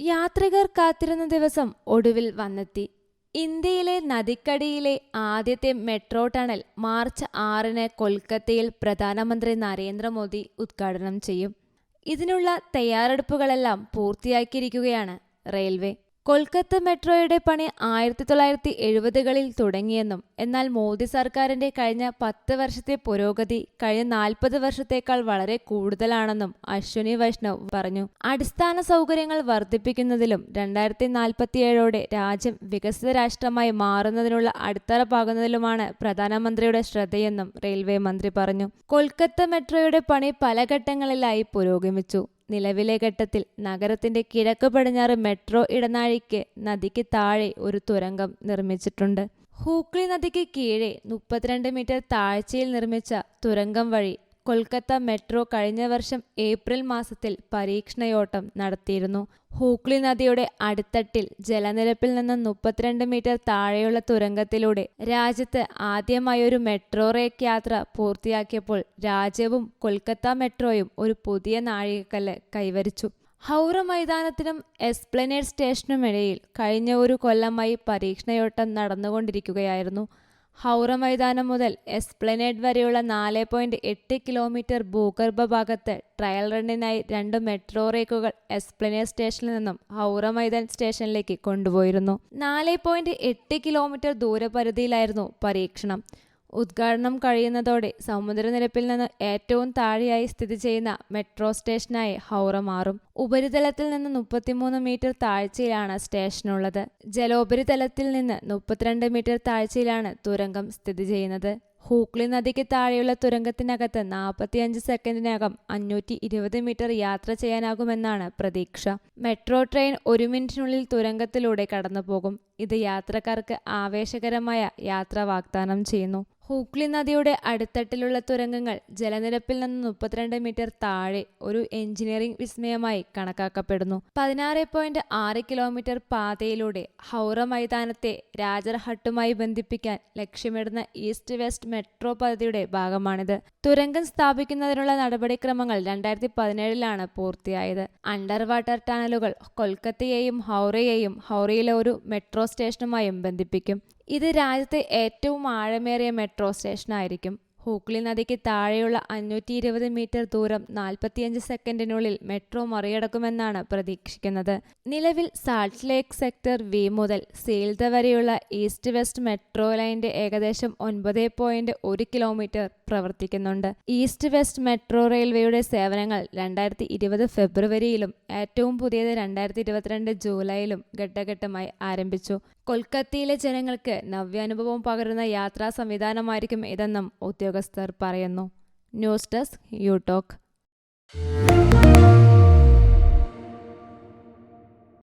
യാത്രികർ കാത്തിരുന്ന ദിവസം ഒടുവിൽ വന്നെത്തി. ഇന്ത്യയിലെ നദിക്കടിയിലെ ആദ്യത്തെ മെട്രോ ടണൽ മാർച്ച് ആറിന് കൊൽക്കത്തയിൽ പ്രധാനമന്ത്രി നരേന്ദ്രമോദി ഉദ്ഘാടനം ചെയ്യും. ഇതിനുള്ള തയ്യാറെടുപ്പുകളെല്ലാം പൂർത്തിയാക്കിയിരിക്കുകയാണ് റെയിൽവേ. കൊൽക്കത്ത മെട്രോയുടെ പണി ആയിരത്തി തൊള്ളായിരത്തി എഴുപതുകളിൽ തുടങ്ങിയെന്നും എന്നാൽ മോദി സർക്കാരിന്റെ കഴിഞ്ഞ പത്ത് വർഷത്തെ പുരോഗതി കഴിഞ്ഞ നാൽപ്പത് വർഷത്തേക്കാൾ വളരെ കൂടുതലാണെന്നും അശ്വിനി വൈഷ്ണവ് പറഞ്ഞു. അടിസ്ഥാന സൗകര്യങ്ങൾ വർദ്ധിപ്പിക്കുന്നതിലും രണ്ടായിരത്തി നാൽപ്പത്തിയേഴോടെ രാജ്യം വികസിത രാഷ്ട്രമായി മാറുന്നതിനുള്ള അടിത്തറ പാകുന്നതിലുമാണ് പ്രധാനമന്ത്രിയുടെ ശ്രദ്ധയെന്നും റെയിൽവേ മന്ത്രി പറഞ്ഞു. കൊൽക്കത്ത മെട്രോയുടെ പണി പല ഘട്ടങ്ങളിലായി പുരോഗമിച്ചു. നിലവിലെ ഘട്ടത്തിൽ നഗരത്തിന്റെ കിഴക്ക് പടിഞ്ഞാറ് മെട്രോ ഇടനാഴിക്ക് നദിക്ക് താഴെ ഒരു തുരങ്കം നിർമ്മിച്ചിട്ടുണ്ട്. ഹൂക്ലി നദിക്ക് കീഴെ മുപ്പത്തിരണ്ട് മീറ്റർ താഴ്ചയിൽ നിർമ്മിച്ച തുരങ്കം വഴി കൊൽക്കത്ത മെട്രോ കഴിഞ്ഞ വർഷം ഏപ്രിൽ മാസത്തിൽ പരീക്ഷണയോട്ടം നടത്തിയിരുന്നു. ഹൂക്ലി നദിയുടെ അടിത്തട്ടിൽ ജലനിരപ്പിൽ നിന്ന് മുപ്പത്തിരണ്ട് മീറ്റർ താഴെയുള്ള തുരങ്കത്തിലൂടെ രാജ്യത്ത് ആദ്യമായി ഒരു മെട്രോ റേക്ക് യാത്ര പൂർത്തിയാക്കിയപ്പോൾ രാജ്യവും കൊൽക്കത്ത മെട്രോയും ഒരു പുതിയ നാഴികക്കല്ല് കൈവരിച്ചു. ഹൗറ മൈതാനത്തിനും എസ്പ്ലനേഡ് സ്റ്റേഷനുമിടയിൽ കഴിഞ്ഞ ഒരു കൊല്ലമായി പരീക്ഷണയോട്ടം നടന്നുകൊണ്ടിരിക്കുകയായിരുന്നു. ഹൗറ മൈതാനം മുതൽ എസ്പ്ലനേഡ് വരെയുള്ള നാല് പോയിന്റ് എട്ട് കിലോമീറ്റർ ഭൂഗർഭ ഭാഗത്ത് ട്രയൽ റണ്ണിനായി രണ്ട് മെട്രോ റേക്കുകൾ എസ്പ്ലനേഡ് സ്റ്റേഷനിൽ നിന്നും ഹൗറ മൈതാൻ സ്റ്റേഷനിലേക്ക് കൊണ്ടുപോയിരുന്നു. നാല് പോയിന്റ് എട്ട് കിലോമീറ്റർ ദൂരപരിധിയിലായിരുന്നു പരീക്ഷണം. ഉദ്ഘാടനം കഴിയുന്നതോടെ സമുദ്രനിരപ്പിൽ നിന്ന് ഏറ്റവും താഴെയായി സ്ഥിതി ചെയ്യുന്ന മെട്രോ സ്റ്റേഷനായി ഹൗറ മാറും. ഉപരിതലത്തിൽ നിന്ന് മുപ്പത്തിമൂന്ന് മീറ്റർ താഴ്ചയിലാണ് സ്റ്റേഷനുള്ളത്. ജലോപരിതലത്തിൽ നിന്ന് മുപ്പത്തിരണ്ട് മീറ്റർ താഴ്ചയിലാണ് തുരങ്കം സ്ഥിതി ചെയ്യുന്നത്. ഹൂക്ലി നദിക്ക് താഴെയുള്ള തുരങ്കത്തിനകത്ത് നാൽപ്പത്തിയഞ്ച് സെക്കൻഡിനകം അഞ്ഞൂറ്റി ഇരുപത് മീറ്റർ യാത്ര ചെയ്യാനാകുമെന്നാണ് പ്രതീക്ഷ. മെട്രോ ട്രെയിൻ ഒരു മിനിറ്റിനുള്ളിൽ തുരങ്കത്തിലൂടെ കടന്നുപോകും. ഇത് യാത്രക്കാർക്ക് ആവേശകരമായ യാത്ര വാഗ്ദാനം ചെയ്യുന്നു. ഹൂക്ലി നദിയുടെ അടിത്തട്ടിലുള്ള തുരങ്കങ്ങൾ ജലനിരപ്പിൽ നിന്ന് മുപ്പത്തിരണ്ട് മീറ്റർ താഴെ ഒരു എഞ്ചിനീയറിംഗ് വിസ്മയമായി കണക്കാക്കപ്പെടുന്നു. പതിനാറ് പോയിന്റ് ആറ് കിലോമീറ്റർ പാതയിലൂടെ ഹൗറ മൈതാനത്തെ രാജർഹട്ടുമായി ബന്ധിപ്പിക്കാൻ ലക്ഷ്യമിടുന്ന ഈസ്റ്റ് വെസ്റ്റ് മെട്രോ പദ്ധതിയുടെ ഭാഗമാണിത്. തുരങ്കം സ്ഥാപിക്കുന്നതിനുള്ള നടപടിക്രമങ്ങൾ രണ്ടായിരത്തി പതിനേഴിലാണ് പൂർത്തിയായത്. അണ്ടർ വാട്ടർ ടണലുകൾ കൊൽക്കത്തയെയും ഹൗറയെയും ഹൗറയിലെ ഒരു മെട്രോ സ്റ്റേഷനുമായും ബന്ധിപ്പിക്കും. ഇത് രാജ്യത്തെ ഏറ്റവും ആഴമേറിയ മെട്രോ സ്റ്റേഷനായിരിക്കും ഹൂക്ലി നദിക്ക് താഴെയുള്ള അഞ്ഞൂറ്റി ഇരുപത് മീറ്റർ ദൂരം നാൽപ്പത്തിയഞ്ച് സെക്കൻഡിനുള്ളിൽ മെട്രോ മറികടക്കുമെന്നാണ് പ്രതീക്ഷിക്കുന്നത്. നിലവിൽ സാൾട്ട് ലേക്ക് സെക്ടർ വി മുതൽ സീൽദ വരെയുള്ള ഈസ്റ്റ് വെസ്റ്റ് മെട്രോ ലൈന്റെ ഏകദേശം ഒൻപത് പോയിന്റ് ഒരു കിലോമീറ്റർ പ്രവർത്തിക്കുന്നുണ്ട്. ഈസ്റ്റ് വെസ്റ്റ് മെട്രോ റെയിൽവേയുടെ സേവനങ്ങൾ രണ്ടായിരത്തി ഇരുപത് ഫെബ്രുവരിയിലും ഏറ്റവും പുതിയത് രണ്ടായിരത്തി ഇരുപത്തിരണ്ട് ജൂലൈയിലും ഘട്ടഘട്ടമായി ആരംഭിച്ചു. കൊൽക്കത്തയിലെ ജനങ്ങൾക്ക് നവ്യാനുഭവം പകരുന്ന യാത്രാ സംവിധാനമായിരിക്കും ഇതെന്നും ഉദ്യോഗസ്ഥർ പറയുന്നു. News desk U